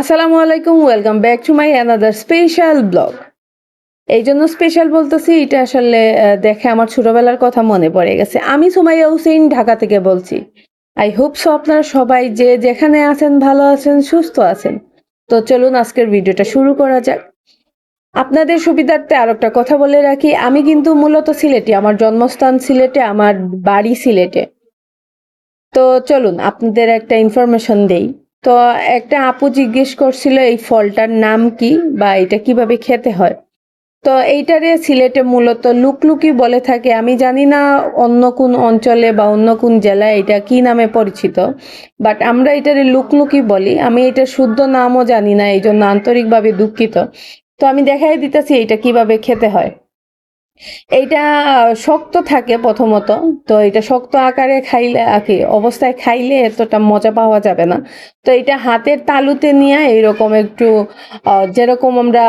আসসালামু আলাইকুম welcome back to my another special blog এই জন্য স্পেশাল বলতেছি, এটা আসলে দেখে আমার ছোটবেলার কথা মনে পড়ে গেছে। আমি সুমাইয়া হুসেইন ঢাকা থেকে বলছি। আই হোপ সো আপনারা সবাই যে যেখানে আছেন, ভালো আছেন, সুস্থ আছেন। তো চলুন আজকের ভিডিওটা শুরু করা যাক। আপনাদের সুবিধার্থে আর একটা কথা বলে রাখি। আমি কিন্তু মূলত সিলেটে, আমার জন্মস্থান সিলেটে, আমার বাড়ি সিলেটে। তো চলুন, আপনাদের একটা ইনফরমেশন দেই। তো একটা আপু জিজ্ঞেস করছিল, এই ফলটার নাম কি বা এটা কীভাবে খেতে হয়? তো এইটারে সিলেটে মূলত লুকলুকি বলে থাকে। আমি জানি না অন্য কোন অঞ্চলে বা অন্য কোন জেলায় এটা কি নামে পরিচিত, বাট আমরা এটারে লুকলুকি বলি। আমি এটা শুদ্ধ নামও জানি না এই জন্য আন্তরিকভাবে দুঃখিত। তো আমি দেখাই দিতেছি এটা কীভাবে খেতে হয়। আহ, শক্ত থাকে প্রথমত। তো এটা শক্ত আকারে খাইলে কি অবস্থায় খাইলে এতটা মজা পাওয়া যাবে না। তো এটা হাতের তালুতে নিয়ে এইরকম একটু যেরকম আমরা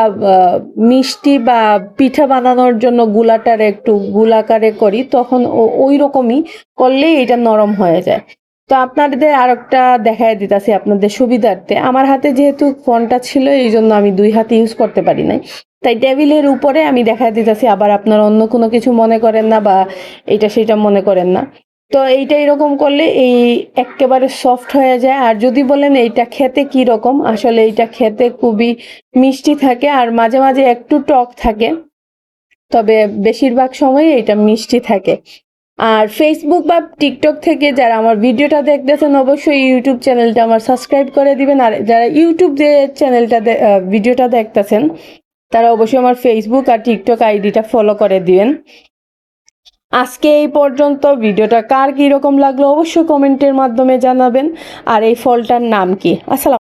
মিষ্টি বা পিঠা বানানোর জন্য গুলাটার একটু গুলাকারে করি তখন ওই রকমই করলেই এটা নরম হয়ে যায়। তো আপনাদের আর একটা দেখায় দিতেছি আপনাদের সুবিধার্থে। আমার হাতে যেহেতু ফোনটা ছিল, এই জন্য আমি দুই হাতে ইউজ করতে পারি নাই। তাই টেবিলের উপরে আমি দেখা দিতেছি, আবার আপনার অন্য কোনো কিছু মনে করেন না বা এটা সেটা মনে করেন না। তো এইটা এরকম করলে এই একেবারে সফট হয়ে যায়। আর যদি বলেন এইটা খেতে কি রকম, আসলে এইটা খেতে খুবই মিষ্টি থাকে আর মাঝে মাঝে একটু টক থাকে, তবে বেশিরভাগ সময় এটা মিষ্টি থাকে। আর ফেসবুক বা টিকটক থেকে যারা আমার ভিডিওটা দেখতেছেন, অবশ্যই ইউটিউব চ্যানেলটা আমার সাবস্ক্রাইব করে দিবেন। আর যারা ইউটিউব যে চ্যানেলটা ভিডিওটা দেখতেছেন, তারা অবশ্যই আমার ফেসবুক আর টিকটক আইডিটা ফলো করে দিবেন। আজকে এই পর্যন্ত, ভিডিওটা কার কীরকম লাগল অবশ্যই কমেন্টের মাধ্যমে জানাবেন। আর এই ফলটার নাম কি? আসসালাম